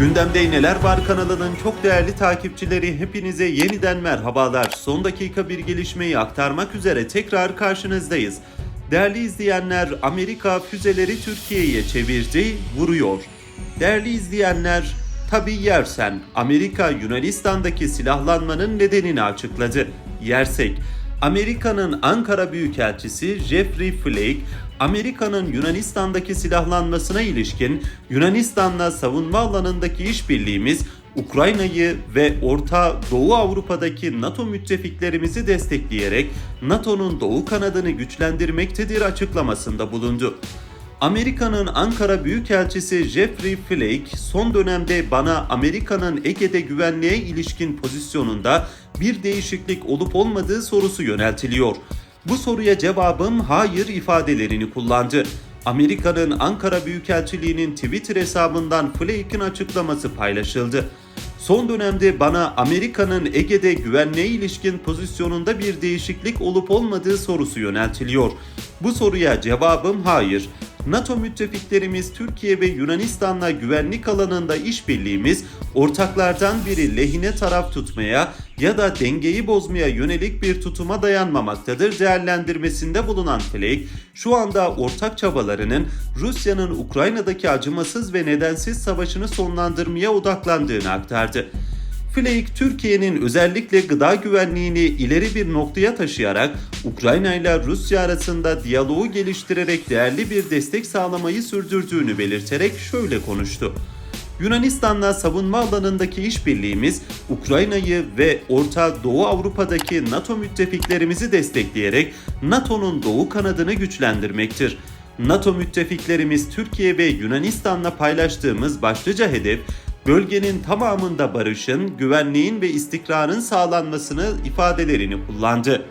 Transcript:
Gündemde Neler Var kanalının çok değerli takipçileri hepinize yeniden merhabalar. Son dakika bir gelişmeyi aktarmak üzere tekrar karşınızdayız. Değerli izleyenler Amerika füzeleri Türkiye'ye çevirdi, vuruyor. Değerli izleyenler tabi yersen Amerika Yunanistan'daki silahlanmanın nedenini açıkladı. Yersek Amerika'nın Ankara Büyükelçisi Jeffrey Flake, Amerika'nın Yunanistan'daki silahlanmasına ilişkin Yunanistan'la savunma alanındaki işbirliğimiz Ukrayna'yı ve Orta Doğu Avrupa'daki NATO müttefiklerimizi destekleyerek NATO'nun doğu kanadını güçlendirmektedir açıklamasında bulundu. Amerika'nın Ankara Büyükelçisi Jeffrey Flake son dönemde bana Amerika'nın Ege'de güvenliğe ilişkin pozisyonunda bir değişiklik olup olmadığı sorusu yöneltiliyor. Bu soruya cevabım hayır ifadelerini kullandı. Amerika'nın Ankara Büyükelçiliği'nin Twitter hesabından Flake'in açıklaması paylaşıldı. Son dönemde bana Amerika'nın Ege'de güvenliğe ilişkin pozisyonunda bir değişiklik olup olmadığı sorusu yöneltiliyor. Bu soruya cevabım hayır. NATO müttefiklerimiz Türkiye ve Yunanistan'la güvenlik alanında işbirliğimiz ortaklardan biri lehine taraf tutmaya ya da dengeyi bozmaya yönelik bir tutuma dayanmamaktadır değerlendirmesinde bulunan Flake, şu anda ortak çabalarının Rusya'nın Ukrayna'daki acımasız ve nedensiz savaşını sonlandırmaya odaklandığını aktardı. Flake, Türkiye'nin özellikle gıda güvenliğini ileri bir noktaya taşıyarak Ukrayna ile Rusya arasında diyaloğu geliştirerek değerli bir destek sağlamayı sürdürdüğünü belirterek şöyle konuştu. Yunanistan'la savunma alanındaki işbirliğimiz Ukrayna'yı ve Orta Doğu Avrupa'daki NATO müttefiklerimizi destekleyerek NATO'nun doğu kanadını güçlendirmektir. NATO müttefiklerimiz Türkiye ve Yunanistan'la paylaştığımız başlıca hedef bölgenin tamamında barışın, güvenliğin ve istikrarın sağlanmasını ifadelerini kullandı.